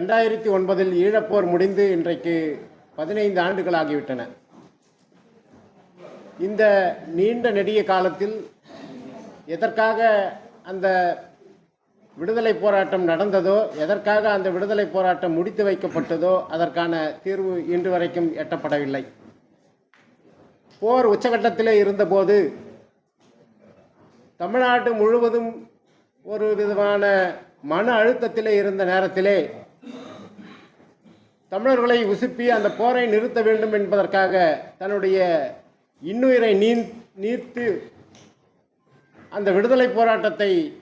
ரெண்டாயிரத்தி ஒன்பதில் ஈழப்போர் முடிந்து இன்றைக்கு பதினைந்து ஆண்டுகள் ஆகிவிட்டன இந்த நீண்ட நெடிய காலத்தில் எதற்காக அந்த விடுதலை போராட்டம் நடந்ததோ எதற்காக அந்த விடுதலை போராட்டம் முடித்து வைக்கப்பட்டதோ அதற்கான தீர்வு இன்று வரைக்கும் எட்டப்படவில்லை. போர் உச்சகட்டத்திலே இருந்தபோது தமிழ்நாடு முழுவதும் ஒரு விதமான மன அழுத்தத்திலே இருந்த நேரத்திலே தமிழர்களை உசுப்பி அந்த போரை நிறுத்த வேண்டும் என்பதற்காக தன்னுடைய இன்னுயிரை நீ நீர்த்து அந்த விடுதலை போராட்டத்தை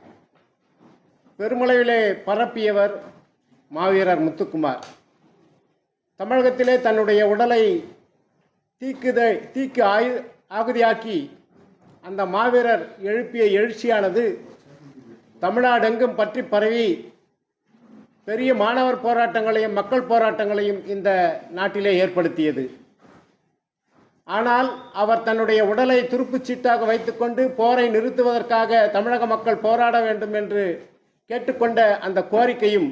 பெருமளவிலே பரப்பியவர் மாவீரர் முத்துக்குமார். தமிழகத்திலே தன்னுடைய உடலை தீக்குத தீக்கு ஆயு ஆகுதியாக்கி அந்த மாவீரர் எழுப்பிய எழுச்சியானது தமிழ்நாடெங்கும் பற்றி பரவி பெரிய மாணவர் போராட்டங்களையும் மக்கள் போராட்டங்களையும் இந்த நாட்டிலே ஏற்படுத்தியது. ஆனால் அவர் தன்னுடைய உடலை துருப்புச் சீட்டாக வைத்துக்கொண்டு போரை நிறுத்துவதற்காக தமிழக மக்கள் போராட வேண்டும் என்று கேட்டுக்கொண்ட அந்த கோரிக்கையும்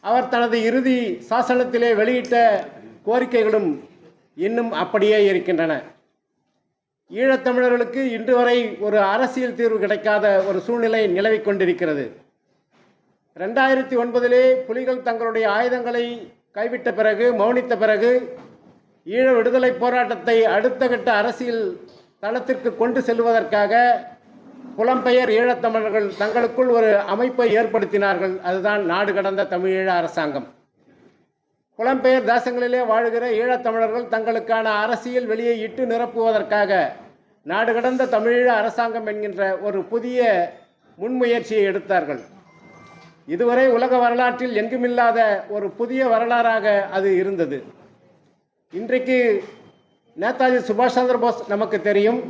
அவர் தனது இறுதி சாசனத்திலே வெளியிட்ட கோரிக்கைகளும் இன்னும் அப்படியே இருக்கின்றன. ஈழத்தமிழர்களுக்கு இன்று வரை ஒரு அரசியல் தீர்வு கிடைக்காத ஒரு சூழ்நிலை நிலவிக் கொண்டிருக்கிறது. ரெண்டாயிரத்தி ஒன்பதிலே புலிகள் தங்களுடைய ஆயுதங்களை கைவிட்ட பிறகு மௌனித்த பிறகு ஈழ விடுதலை போராட்டத்தை அடுத்த கட்ட அரசியல் தளத்திற்கு கொண்டு செல்வதற்காக புலம்பெயர் ஈழத்தமிழர்கள் தங்களுக்குள் ஒரு அமைப்பை ஏற்படுத்தினார்கள். அதுதான் நாடு கடந்த தமிழீழ அரசாங்கம். புலம்பெயர் தேசங்களிலே வாழுகிற ஈழத்தமிழர்கள் தங்களுக்கான அரசியல் வெளியை இட்டு நிரப்புவதற்காக நாடு கடந்த தமிழீழ அரசாங்கம் என்கின்ற ஒரு புதிய முன்முயற்சியை எடுத்தார்கள். இதுவரை உலக வரலாற்றில் எங்குமில்லாத ஒரு புதிய வரலாறாக அது இருந்தது. இன்றைக்கு நேதாஜி சுபாஷ் சந்திர போஸ் நமக்கு தெரியும்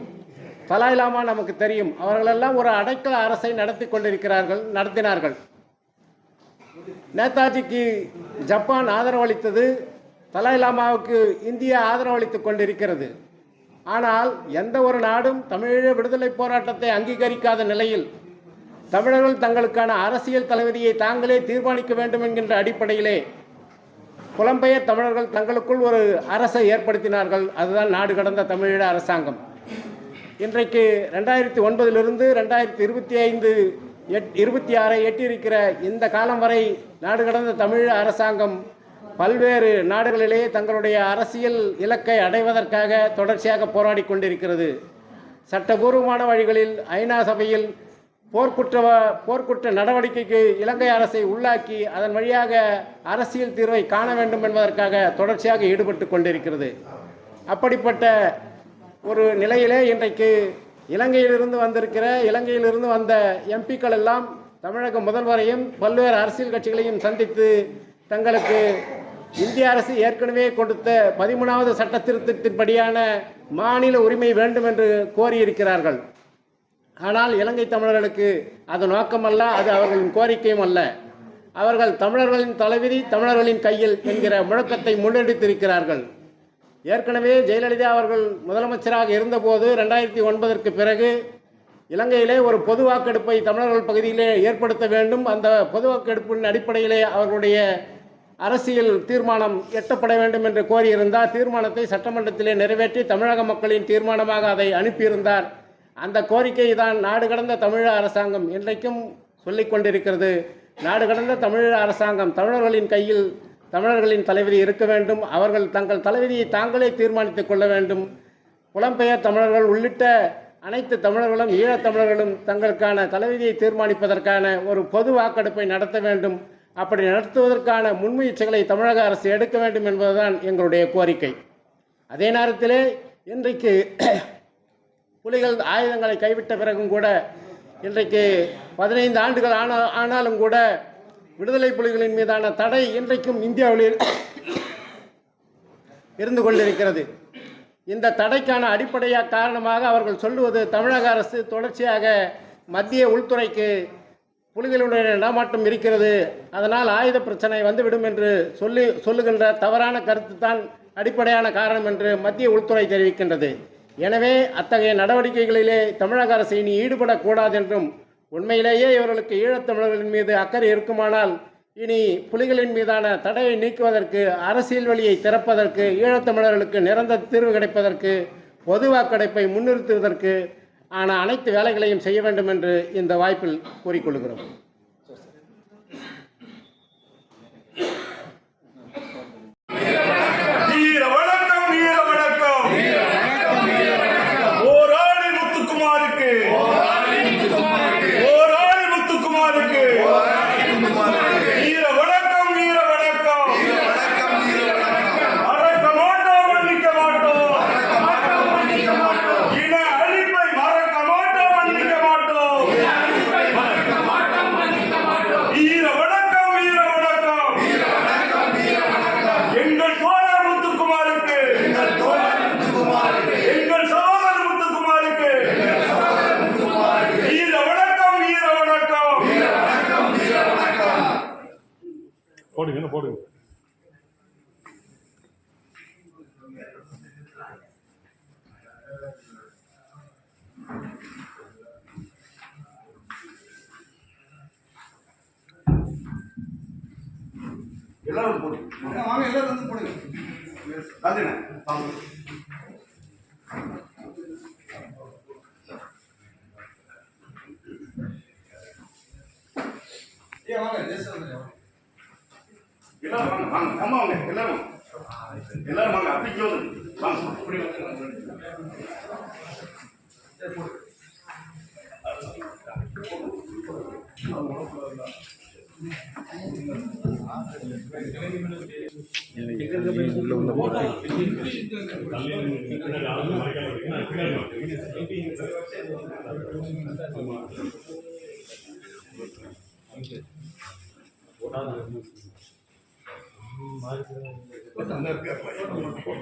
தலாய் லாமா நமக்கு தெரியும். அவர்களெல்லாம் ஒரு அடைக்கல அரசை நடத்தி கொண்டிருக்கிறார்கள் நடத்தினார்கள். நேதாஜிக்கு ஜப்பான் ஆதரவளித்தது தலாய் லாமாவுக்கு இந்தியா ஆதரவளித்துக் கொண்டிருக்கிறது. ஆனால் எந்த ஒரு நாடும் தமிழீழ விடுதலை போராட்டத்தை அங்கீகரிக்காத நிலையில் தமிழர்கள் தங்களுக்கான அரசியல் தலைவதியை தாங்களே தீர்மானிக்க வேண்டும் என்கின்ற அடிப்படையிலே புலம்பெயர் தமிழர்கள் தங்களுக்குள் ஒரு அரசை ஏற்படுத்தினார்கள். அதுதான் நாடு கடந்த தமிழீழ அரசாங்கம். இன்றைக்கு ரெண்டாயிரத்தி ஒன்பதிலிருந்து ரெண்டாயிரத்தி இருபத்தி ஐந்து எட் இருபத்தி ஆறை எட்டியிருக்கிற இந்த காலம் வரை நாடு கடந்த தமிழ் அரசாங்கம் பல்வேறு நாடுகளிலே தங்களுடைய அரசியல் இலக்கை அடைவதற்காக தொடர்ச்சியாக போராடி கொண்டிருக்கிறது. சட்டபூர்வமான வழிகளில் ஐநா சபையில் போர்க்குற்ற போர்க்குற்ற நடவடிக்கைக்கு இலங்கை அரசை உள்ளாக்கி அதன் வழியாக அரசியல் தீர்வை காண வேண்டும் என்பதற்காக தொடர்ச்சியாக ஈடுபட்டு கொண்டிருக்கிறது. அப்படிப்பட்ட ஒரு நிலையிலே இன்றைக்கு இலங்கையிலிருந்து வந்திருக்கிற இலங்கையிலிருந்து வந்த எம்பிக்கள் எல்லாம் தமிழக முதல்வரையும் பல்வேறு அரசியல் கட்சிகளையும் சந்தித்து தங்களுக்கு இந்திய அரசு ஏற்கனவே கொடுத்த பதிமூணாவது சட்ட திருத்தத்தின்படியான மாநில உரிமை வேண்டும் என்று கோரியிருக்கிறார்கள். ஆனால் இலங்கை தமிழர்களுக்கு அது நோக்கமல்ல அது அவர்களின் கோரிக்கையும் அல்ல. அவர்கள் தமிழர்களின் தலைவிதி தமிழர்களின் கையில் என்கிற முழக்கத்தை முன்னெடுத்திருக்கிறார்கள். ஏற்கனவே ஜெயலலிதா அவர்கள் முதலமைச்சராக இருந்தபோது ரெண்டாயிரத்தி ஒன்பதற்கு பிறகு இலங்கையிலே ஒரு பொது வாக்கெடுப்பை தமிழர்கள் பகுதியிலே ஏற்படுத்த வேண்டும். அந்த பொது வாக்கெடுப்பின் அடிப்படையிலே அவர்களுடைய அரசியல் தீர்மானம் எட்டப்பட வேண்டும் என்று கோரியிருந்தார். தீர்மானத்தை சட்டமன்றத்திலே நிறைவேற்றி தமிழக மக்களின் தீர்மானமாக அதை அனுப்பியிருந்தார். அந்த கோரிக்கை தான் நாடு கடந்த தமிழ அரசாங்கம் இன்றைக்கும் சொல்லிக் கொண்டிருக்கிறது. நாடு கடந்த தமிழ அரசாங்கம் தமிழர்களின் கையில் தமிழர்களின் தலைவிதி இருக்க வேண்டும். அவர்கள் தங்கள் தலைவிதியை தாங்களே தீர்மானித்துக் கொள்ள வேண்டும். புலம்பெயர் தமிழர்கள் உள்ளிட்ட அனைத்து தமிழர்களும் ஈழத்தமிழர்களும் தங்களுக்கான தலைவிதியை தீர்மானிப்பதற்கான ஒரு பொது வாக்கெடுப்பை நடத்த வேண்டும். அப்படி நடத்துவதற்கான முன்முயற்சிகளை தமிழக அரசு எடுக்க வேண்டும் என்பதுதான் எங்களுடைய கோரிக்கை. அதே நேரத்திலே இன்றைக்கு புலிகள் ஆயுதங்களை கைவிட்ட பிறகும் கூட இன்றைக்கு பதினைந்து ஆண்டுகள் ஆனா ஆனாலும் கூட விடுதலை புலிகளின் மீதான தடை இன்றைக்கும் இந்தியாவில் இருந்து கொண்டிருக்கிறது. இந்த தடைக்கான அடிப்படையாக காரணமாக அவர்கள் சொல்லுவது தமிழக அரசு தொடர்ச்சியாக மத்திய உள்துறைக்கு புலிகளுடைய இடமாட்டம் இருக்கிறது. அதனால் ஆயுத பிரச்சனை வந்துவிடும் என்று சொல்லி சொல்லுகின்ற தவறான கருத்து தான் அடிப்படையான காரணம் என்று மத்திய உள்துறை தெரிவிக்கின்றது. எனவே அத்தகைய நடவடிக்கைகளிலே தமிழக அரசு இனி ஈடுபடக்கூடாது என்றும் உண்மையிலேயே இவர்களுக்கு ஈழத்தமிழர்களின் மீது அக்கறை இருக்குமானால் இனி புலிகளின் மீதான தடையை நீக்குவதற்கு அரசியல் வழியை திறப்பதற்கு ஈழத்தமிழர்களுக்கு நிரந்தர தீர்வு கிடைப்பதற்கு பொது வாக்கெடுப்பை முன்னிறுத்துவதற்கு ஆன அனைத்து வேலைகளையும் செய்ய வேண்டும் என்று இந்த வாய்ப்பில் கூறிக்கொள்கிறோம். எல்லாரும் போடுங்க வாங்க எல்லாரும் வந்து போடுங்க. அதுண்ணே வாங்க. ஏ வாங்க ஜெயசா வந்து எல்லாரும் வாங்க வாங்க. அம்மா வாங்க எல்லாரும். எல்லாரும் வாங்க அப்படி வாங்க அப்படி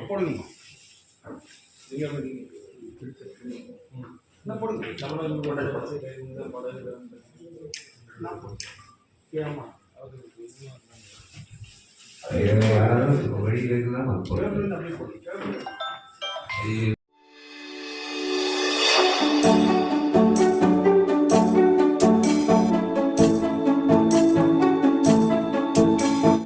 போடுங்க. என்ன போடுங்க வேற யாராவது